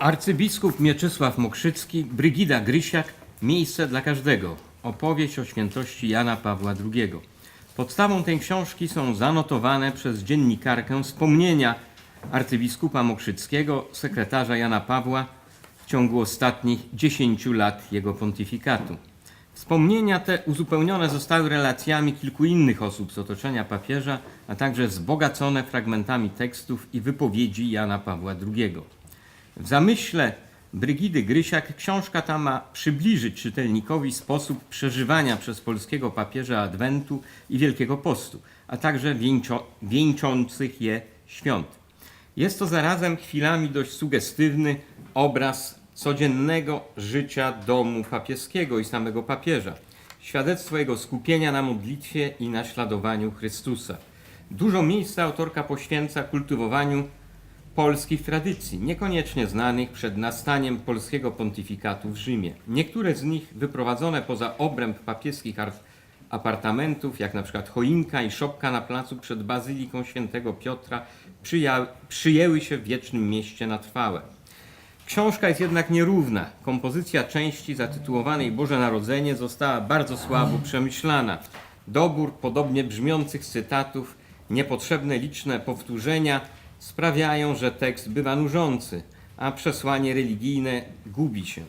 Arcybiskup Mieczysław Mokrzycki, Brygida Grysiak, Miejsce dla każdego. Opowieść o świętości Jana Pawła II. Podstawą tej książki są zanotowane przez dziennikarkę wspomnienia arcybiskupa Mokrzyckiego, sekretarza Jana Pawła w ciągu ostatnich 10 lat jego pontyfikatu. Wspomnienia te uzupełnione zostały relacjami kilku innych osób z otoczenia papieża, a także wzbogacone fragmentami tekstów i wypowiedzi Jana Pawła II. W zamyśle Brygidy Grysiak książka ta ma przybliżyć czytelnikowi sposób przeżywania przez polskiego papieża Adwentu i Wielkiego Postu, a także wieńczo, wieńczących je świąt. Jest to zarazem chwilami dość sugestywny obraz codziennego życia domu papieskiego i samego papieża. Świadectwo jego skupienia na modlitwie i naśladowaniu Chrystusa. Dużo miejsca autorka poświęca kultywowaniu polskich tradycji, niekoniecznie znanych przed nastaniem polskiego pontyfikatu w Rzymie. Niektóre z nich wyprowadzone poza obręb papieskich ar- apartamentów, jak na przykład choinka i szopka na placu przed Bazyliką Świętego Piotra, przyjęły się w wiecznym mieście na trwałe. Książka jest jednak nierówna. Kompozycja części zatytułowanej Boże Narodzenie została bardzo słabo przemyślana. Dobór podobnie brzmiących cytatów, niepotrzebne liczne powtórzenia sprawiają, że tekst bywa nużący, a przesłanie religijne gubi się.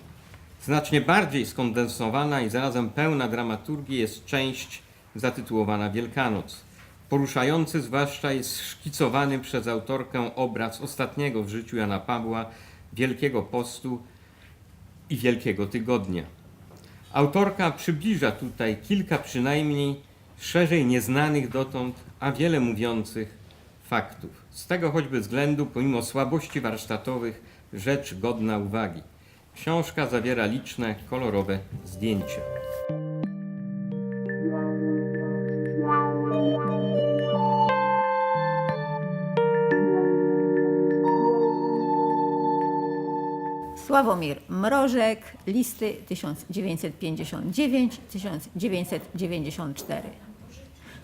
Znacznie bardziej skondensowana i zarazem pełna dramaturgii jest część zatytułowana Wielkanoc. Poruszający zwłaszcza jest szkicowany przez autorkę obraz ostatniego w życiu Jana Pawła, Wielkiego Postu i Wielkiego Tygodnia. Autorka przybliża tutaj kilka przynajmniej szerzej nieznanych dotąd, a wiele mówiących faktów. Z tego choćby względu, pomimo słabości warsztatowych, rzecz godna uwagi. Książka zawiera liczne, kolorowe zdjęcia. Sławomir Mrożek, listy 1959-1994.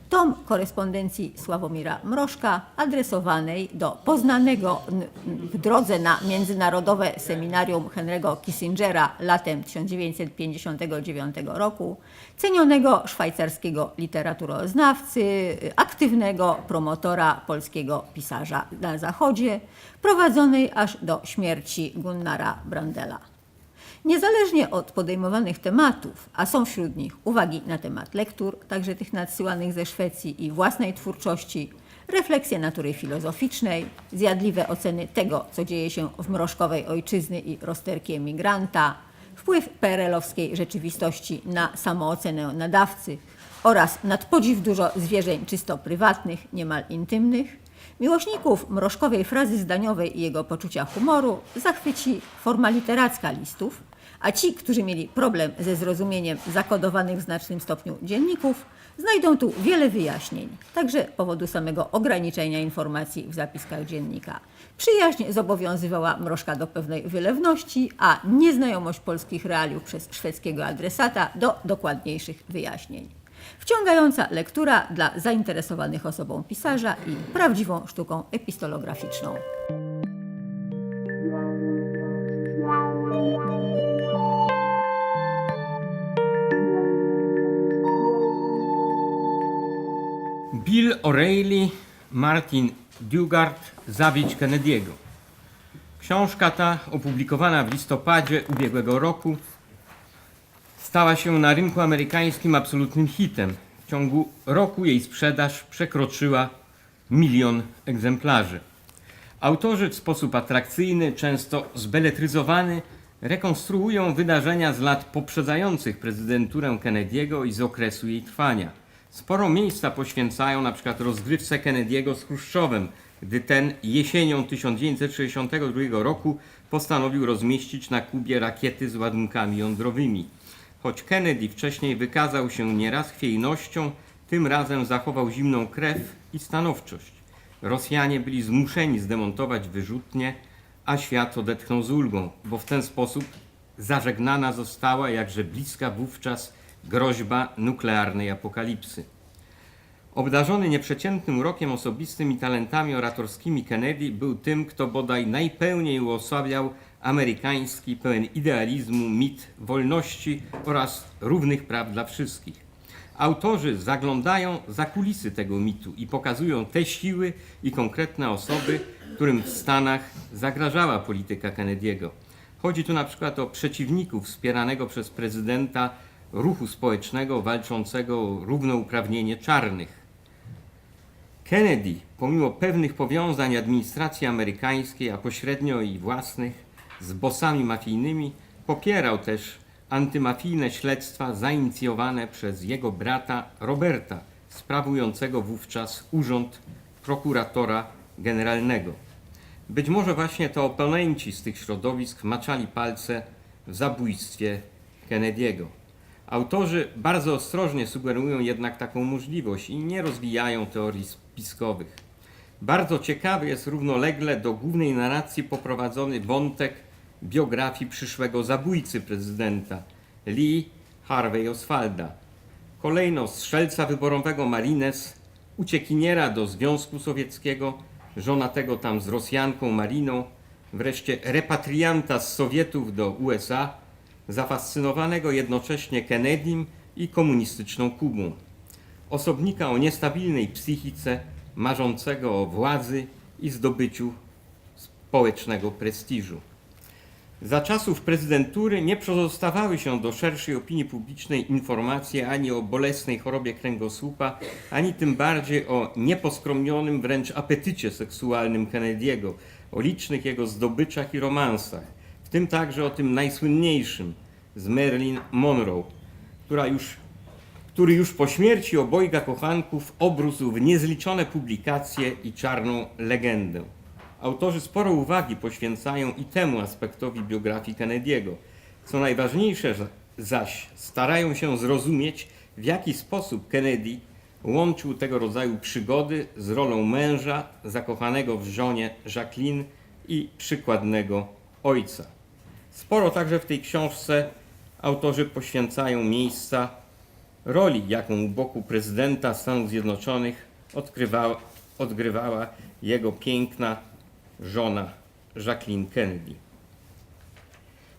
Tom korespondencji Sławomira Mrożka adresowanej do poznanego w drodze na Międzynarodowe Seminarium Henry'ego Kissingera latem 1959 roku, cenionego szwajcarskiego literaturoznawcy, aktywnego promotora polskiego pisarza na Zachodzie, prowadzonej aż do śmierci Gunnara Brandela. Niezależnie od podejmowanych tematów, a są wśród nich uwagi na temat lektur, także tych nadsyłanych ze Szwecji i własnej twórczości, refleksje natury filozoficznej, zjadliwe oceny tego, co dzieje się w mrożkowej ojczyzny i rozterki emigranta, wpływ PRL-owskiej rzeczywistości na samoocenę nadawcy oraz nadpodziw dużo zwierzeń czysto prywatnych, niemal intymnych, Miłośników mrożkowej frazy zdaniowej i jego poczucia humoru zachwyci forma literacka listów, a ci, którzy mieli problem ze zrozumieniem zakodowanych w znacznym stopniu dzienników, znajdą tu wiele wyjaśnień, także powodu samego ograniczenia informacji w zapiskach dziennika. Przyjaźń zobowiązywała mrożka do pewnej wylewności, a nieznajomość polskich realiów przez szwedzkiego adresata do dokładniejszych wyjaśnień. Wciągająca lektura dla zainteresowanych osobą pisarza i prawdziwą sztuką epistolograficzną. Bill O'Reilly, Martin Dugard, Zabić Kennedy'ego. Książka ta, opublikowana w listopadzie ubiegłego roku, stała się na rynku amerykańskim absolutnym hitem. W ciągu roku jej sprzedaż przekroczyła milion egzemplarzy. Autorzy w sposób atrakcyjny, często zbeletryzowany, rekonstruują wydarzenia z lat poprzedzających prezydenturę Kennedy'ego i z okresu jej trwania. Sporo miejsca poświęcają na przykład rozgrywce Kennedy'ego z Chruszczowem, gdy ten jesienią 1962 roku postanowił rozmieścić na Kubie rakiety z ładunkami jądrowymi. Choć Kennedy wcześniej wykazał się nieraz chwiejnością, tym razem zachował zimną krew i stanowczość. Rosjanie byli zmuszeni zdemontować wyrzutnie, a świat odetchnął z ulgą, bo w ten sposób zażegnana została jakże bliska wówczas groźba nuklearnej apokalipsy. Obdarzony nieprzeciętnym urokiem osobistym i talentami oratorskimi Kennedy był tym, kto bodaj najpełniej uosabiał amerykański, pełen idealizmu mit wolności oraz równych praw dla wszystkich. Autorzy zaglądają za kulisy tego mitu i pokazują te siły i konkretne osoby, którym w Stanach zagrażała polityka Kennedy'ego. Chodzi tu na przykład o przeciwników wspieranego przez prezydenta ruchu społecznego walczącego o równouprawnienie czarnych. Kennedy, pomimo pewnych powiązań administracji amerykańskiej, a pośrednio i własnych z bossami mafijnymi, popierał też antymafijne śledztwa zainicjowane przez jego brata Roberta, sprawującego wówczas urząd prokuratora generalnego. Być może właśnie to oponenci z tych środowisk maczali palce w zabójstwie Kennedy'ego. Autorzy bardzo ostrożnie sugerują jednak taką możliwość i nie rozwijają teorii spiskowych. Bardzo ciekawy jest równolegle do głównej narracji poprowadzony wątek biografii przyszłego zabójcy prezydenta Lee Harvey Oswalda. Kolejno strzelca wyborowego Marines, uciekiniera do Związku Sowieckiego, żonatego tam z Rosjanką Mariną, wreszcie repatrianta z Sowietów do USA, zafascynowanego jednocześnie Kennedym i komunistyczną Kubą. Osobnika o niestabilnej psychice, marzącego o władzy i zdobyciu społecznego prestiżu. Za czasów prezydentury nie pozostawały się do szerszej opinii publicznej informacje ani o bolesnej chorobie kręgosłupa, ani tym bardziej o nieposkromionym wręcz apetycie seksualnym Kennedy'ego, o licznych jego zdobyczach i romansach, w tym także o tym najsłynniejszym z Marilyn Monroe, która już, który już po śmierci obojga kochanków obrósł w niezliczone publikacje i czarną legendę. Autorzy sporo uwagi poświęcają i temu aspektowi biografii Kennedy'ego. Co najważniejsze za- zaś, starają się zrozumieć, w jaki sposób Kennedy łączył tego rodzaju przygody z rolą męża zakochanego w żonie Jacqueline i przykładnego ojca. Sporo także w tej książce autorzy poświęcają miejsca roli, jaką u boku prezydenta Stanów Zjednoczonych odkrywała, odgrywała jego piękna żona Jacqueline Kennedy.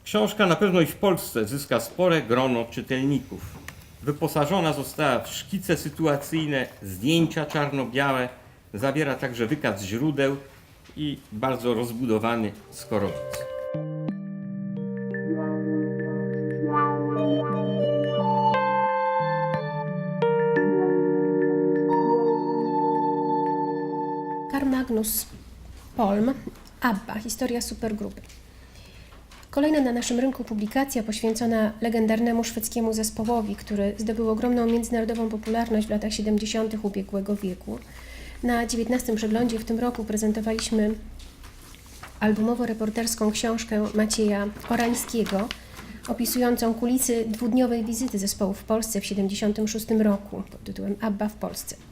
Książka na pewno i w Polsce zyska spore grono czytelników. Wyposażona została w szkice sytuacyjne, zdjęcia czarno-białe, zawiera także wykaz źródeł i bardzo rozbudowany skorowiec. Karl Magnus Polm, ABBA, historia supergrupy. Kolejna na naszym rynku publikacja poświęcona legendarnemu szwedzkiemu zespołowi, który zdobył ogromną międzynarodową popularność w latach 70. ubiegłego wieku. Na 19 przeglądzie w tym roku prezentowaliśmy albumowo-reporterską książkę Macieja Orańskiego, opisującą kulisy dwudniowej wizyty zespołu w Polsce w 76 roku pod tytułem ABBA w Polsce.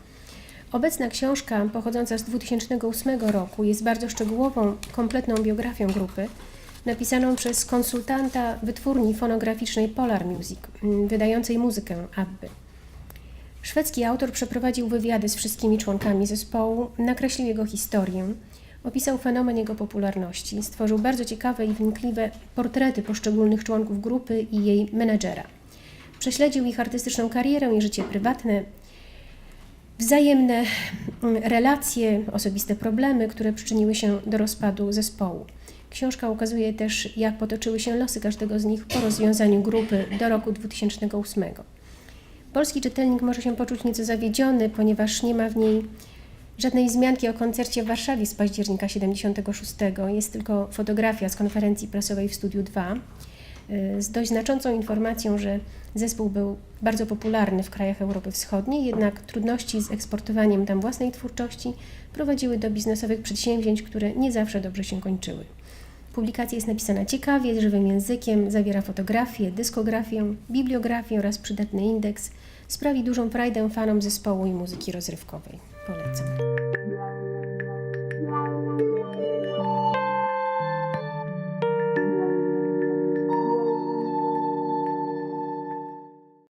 Obecna książka, pochodząca z 2008 roku, jest bardzo szczegółową, kompletną biografią grupy, napisaną przez konsultanta wytwórni fonograficznej Polar Music, mm, wydającej muzykę Abby. Szwedzki autor przeprowadził wywiady z wszystkimi członkami zespołu, nakreślił jego historię, opisał fenomen jego popularności, stworzył bardzo ciekawe i wnikliwe portrety poszczególnych członków grupy i jej menedżera. Prześledził ich artystyczną karierę i życie prywatne, wzajemne mm, relacje, osobiste problemy, które przyczyniły się do rozpadu zespołu. Książka ukazuje też, jak potoczyły się losy każdego z nich po rozwiązaniu grupy do roku 2008. Polski czytelnik może się poczuć nieco zawiedziony, ponieważ nie ma w niej żadnej wzmianki o koncercie w Warszawie z października 76. Jest tylko fotografia z konferencji prasowej w Studiu 2 y, z dość znaczącą informacją, że zespół był bardzo popularny w krajach Europy Wschodniej, jednak trudności z eksportowaniem tam własnej twórczości prowadziły do biznesowych przedsięwzięć, które nie zawsze dobrze się kończyły. Publikacja jest napisana ciekawie, żywym językiem, zawiera fotografię, dyskografię, bibliografię oraz przydatny indeks. Sprawi dużą frajdę fanom zespołu i muzyki rozrywkowej. Polecam.